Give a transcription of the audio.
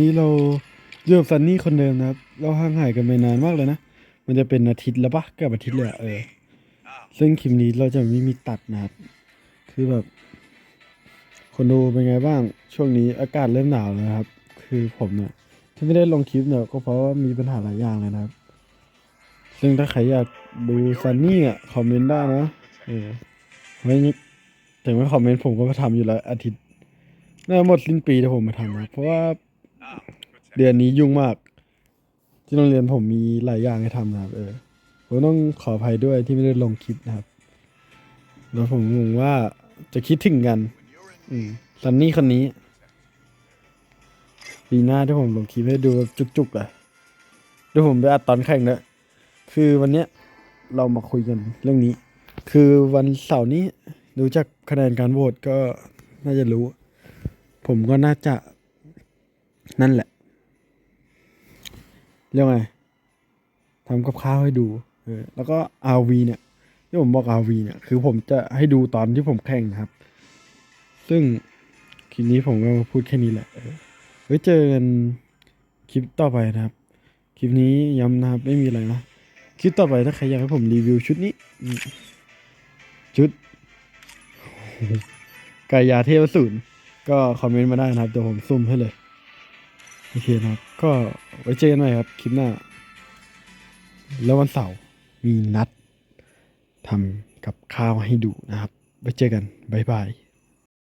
นี้เราอยู่กับซันนี่คนเดิมนะครับ เราห่างหายกันไปนานมากเลยนะ มันจะเป็นอาทิตย์แล้วปะเกือบอาทิตย์เลยอะเออ ซึ่งคลิปนี้เราจะไม่มีตัดนะครับ คือแบบ คนดูเป็นไงบ้าง ช่วงนี้อากาศเริ่มหนาวแล้วนะครับ คือผมเนี่ยที่ไม่ได้ลงคลิปเนี่ยก็เพราะว่ามีปัญหาหลายอย่างเลยนะครับ ซึ่งถ้าใครอยากดูซันนี่อะคอมเมนต์ได้นะ เออไม่ถึงไม่คอมเมนต์ผมก็มาทำอยู่แล้วอาทิตย์น่าหมดสิ้นปีที่ผมมาทำนะเพราะว่า เดือนนี้ยุ่งมาก ที่โรงเรียนผมมีหลายอย่างให้ทำนะครับ เออผมต้องขออภัยด้วยที่ไม่ได้ลงคลิปนะครับ แล้วผมงงว่าจะคิดถึงกัน อืมซันนี่คนนี้ ปีหน้าที่ผมลงคลิปให้ดูแบบจุกๆเลยเดี๋ยวผมไปอัดตอนแข่งด้วยคือวันเนี้ยเรามาคุยกันเรื่องนี้ คือวันเสาร์นี้ดูจากคะแนนการโหวตก็น่าจะรู้ ผมก็น่าจะนั่นแหละ เรียกไงทำกับข้าวให้ดูเออแล้วก็อาวีเนี่ยที่ผมบอกอาวีเนี่ยคือผมจะให้ดูตอนที่ผมแข่งนะครับ ซึ่งคลิปนี้ผมก็พูดแค่นี้แหละเออไว้เจอกันคลิปต่อไปนะครับ คลิปนี้ย้ำนะครับไม่มีอะไรนะคลิปต่อไปถ้าใครอยากให้ผมรีวิวชุดนี้ ชุดกายาเทวสูนก็คอมเมนต์มาได้นะครับเดี๋ยวผมซุ่มให้เลย โอเคนะครับ ก็ไว้เจอกันใหม่ครับ คลิปหน้า แล้ววันเสาร์มีนัดทำกับข้าวให้ดูนะครับ ไว้เจอกัน บ๊ายบาย